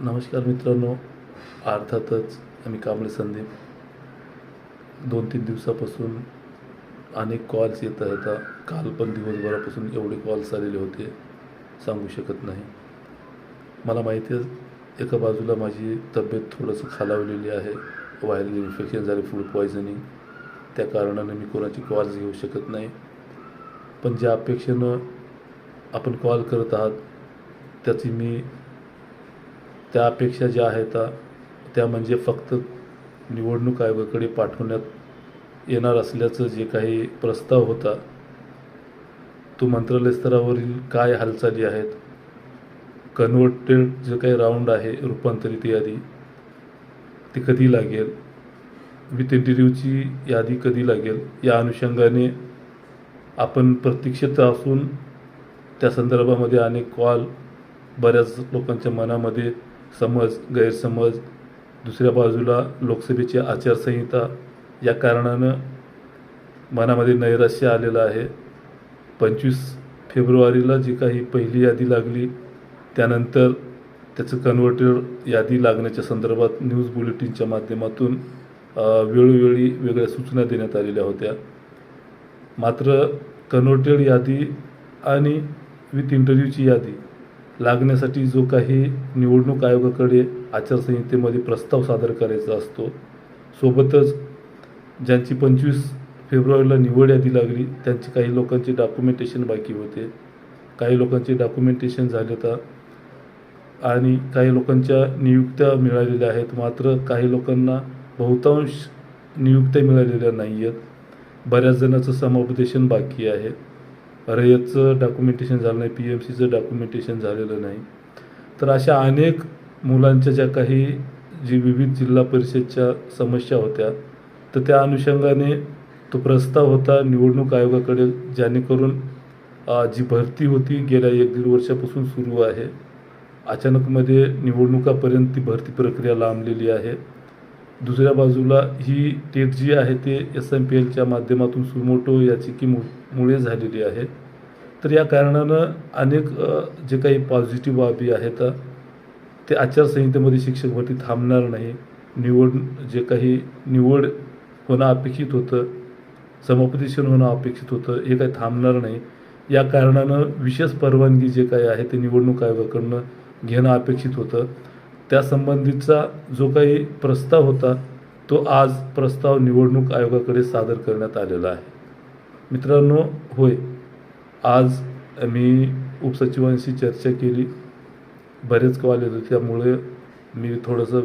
नमस्कार मित्रांनो. अर्थातच आम्ही कांबळे संदीप. दोन तीन दिवसापासून अनेक कॉल्स येत आहेत. काल पण दिवसभरापासून एवढे कॉल्स आलेले होते. सांगू शकत नाही. मला माहिती आहे एका बाजूला माझी तब्येत थोडंसं खालावलेली आहे. व्हायरल इन्फेक्शन झाले फूड पॉयझनिंग त्या कारणाने मी कोणाची कॉल्स घेऊ शकत नाही. पण ज्या अपेक्षेनं आपण कॉल करत आहात त्याची मी त्या अपेक्षा ज्या आहेत त्या म्हणजे फक्त निवडणूक आयोगाकडे पाठवण्यात येणार असल्याचं जे काही प्रस्ताव होता तो मंत्रालय स्तरावरील काय हालचाली आहेत कन्व्हर्टेड जे काही राऊंड आहे रूपांतरित यादी ती कधी लागेल विथ इंटरव्ह्यूची यादी कधी लागेल या अनुषंगाने आपण प्रतीक्षेत असून त्या संदर्भामध्ये अनेक कॉल बऱ्याच लोकांच्या मनामध्ये समज गैरसमज दुसऱ्या बाजूला लोकसभेची आचारसंहिता या कारणानं मनामध्ये नैराश्य आलेलं आहे. पंचवीस फेब्रुवारीला जी काही पहिली यादी लागली त्यानंतर त्याचं कन्व्हर्टेड यादी लागण्याच्या संदर्भात न्यूज बुलेटिनच्या माध्यमातून वेळोवेळी वेगळ्या सूचना देण्यात आलेल्या होत्या. मात्र कन्व्हर्टेड यादी आणि विथ इंटरव्ह्यूची यादी लागण्यासाठी जो काही निवडणूक आयोगाकडे आचारसंहितेमध्ये प्रस्ताव सादर करायचा असतो सोबतच ज्यांची पंचवीस फेब्रुवारीला निवड यादी लागली त्यांची काही लोकांचे डॉक्युमेंटेशन बाकी होते. काही लोकांचे डॉक्युमेंटेशन झाले होता आणि काही लोकांच्या नियुक्त्या मिळालेल्या आहेत मात्र काही लोकांना बहुतांश नियुक्त्या मिळालेल्या नाही आहेत बऱ्याच जणांचं समुपदेशन बाकी आहे. रयतचं डॉक्युमेंटेशन झालं नाही पी एम सीचं डॉक्युमेंटेशन झालेलं नाही. तर अशा अनेक मुलांच्या ज्या काही जी विविध जिल्हा परिषदच्या समस्या होत्या तर त्या अनुषंगाने तो प्रस्ताव होता निवडणूक आयोगाकडे जेणेकरून जी भरती होती गेल्या एक दीड वर्षापासून सुरू आहे अचानकमध्ये निवडणुकापर्यंत ती भरती प्रक्रिया लांबलेली आहे. दुसऱ्या बाजूला ही टेट जी आहे ते एस एम पी एलच्या माध्यमातून सुमोटो याची मु मुळे झालेली आहे. तर या कारणानं अनेक जे काही पॉझिटिव्ह बाबी आहेत ते आचारसंहितेमध्ये शिक्षक भरती थांबणार नाही. निवड जे काही निवड होणं अपेक्षित होतं समुपदेशन होणं अपेक्षित होतं हे काही थांबणार नाही. या कारणानं विशेष परवानगी जे काही आहे ते निवडणूक आयोगाकडनं घेणं अपेक्षित होतं. त्यासंबंधीचा जो काही प्रस्ताव होता तो आज प्रस्ताव निवडणूक आयोगाकडे सादर करण्यात आलेला आहे. मित्रांनो होय आज मी उपसचिवांशी चर्चा केली. बरेच कॉल येत होते त्यामुळे मी थोडंसं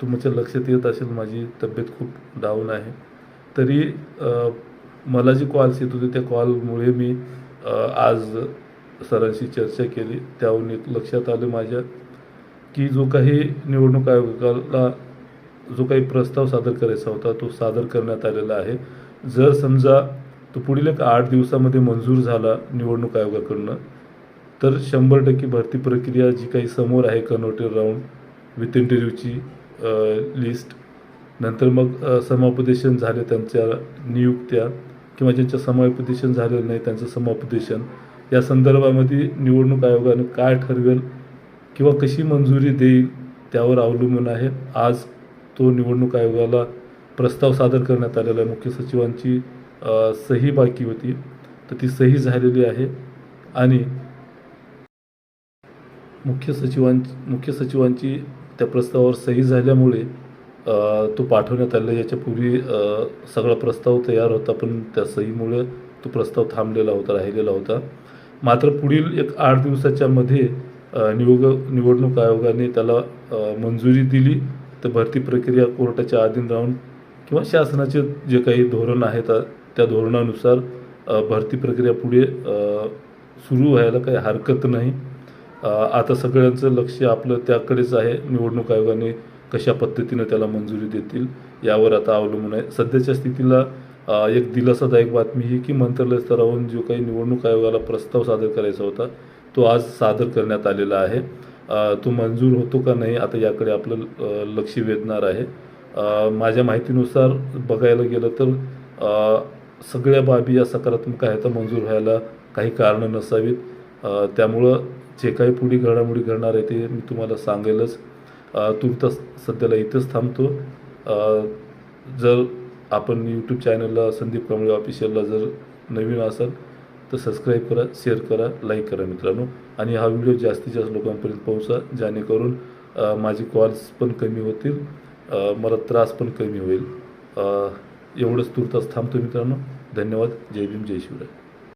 तुमच्या लक्षात येत असेल माझी तब्येत खूप डाऊन आहे. तरी मला जे कॉल्स येत होते त्या कॉलमुळे मी आज सरांशी चर्चा केली. त्याहून एक लक्षात आलं माझ्या. की जो काही निवडणूक आयोगाला जो काही प्रस्ताव सादर करायचा होता तो सादर करण्यात आलेला आहे. जर समजा तो पुढील एक आठ दिवसामध्ये मंजूर झाला निवडणूक आयोगाकडनं तर शंभर टक्के भरती प्रक्रिया जी काही समोर आहे कन्व्हर्टेड राऊंड विथ इंटरव्ह्यूची लिस्ट नंतर मग समापदेशन समुपदेशन झाले त्यांच्या नियुक्त्या किंवा ज्यांचं समुपदेशन झालेलं नाही त्यांचं समुपदेशन या संदर्भामध्ये निवडणूक आयोगानं काय ठरवेल किंवा कशी मंजुरी देईल त्यावर अवलंबून आहे. आज तो निवडणूक आयोगाला प्रस्ताव सादर करण्यात आलेला आहे. मुख्य सचिवांची सही बाकी होती. तर ती सही झालेली आहे. आणि मुख्य सचिवांची मुख्य सचिवांची त्या प्रस्तावावर सही झाल्यामुळे तो पाठवण्यात आलेला याच्यापूर्वी सगळा प्रस्ताव तयार होता पण त्या सहीमुळे तो प्रस्ताव थांबलेला होता राहिलेला होता. मात्र पुढील एक आठ दिवसाच्या मध्ये निवड निवडणूक आयोगाने त्याला मंजुरी दिली. तर भरती प्रक्रिया कोर्टाच्या अधीन राहून किंवा शासनाचे जे काही धोरण आहे त्या धोरणानुसार भरती प्रक्रिया पुढे सुरू व्हायला काही हरकत नाही. आता सगळ्यांचं लक्ष आपलं त्याकडेच आहे. निवडणूक आयोगाने कशा पद्धतीनं त्याला मंजुरी देतील यावर आता अवलंबून आहे. सध्याच्या स्थितीला एक दिलासादायक बातमी ही की मंत्रालय स्तरावरून जो काही निवडणूक आयोगाला प्रस्ताव सादर करायचा होता तो आज सादर करण्यात आलेला आहे. तो मंजूर होतो का नाही आता याकडे आपलं लक्ष वेधणार आहे. माझ्या माहितीनुसार बघायला गेलं तर सगळ्या बाबी या सकारात्मक आहेत तर मंजूर व्हायला काही कारणं नसावीत. त्यामुळं जे काही पुढे घडामोडी घडणार आहे ते मी तुम्हाला सांगेलच. तुर्तास सध्याला इथंच थांबतो. जर आपण यूट्यूब चॅनलला संदीप कांबळे ऑफिशियलला जर नवीन असाल तर सबस्क्राईब करा शेअर करा लाईक करा मित्रांनो. आणि हा व्हिडिओ जास्तीत जास्त लोकांपर्यंत पोहोचा जेणेकरून माझे कॉल्स पण कमी होतील मला त्रास पण कमी होईल. एवढंच तुर्तास थांबतो मित्रांनो. धन्यवाद. जय भीम जय शिवराय.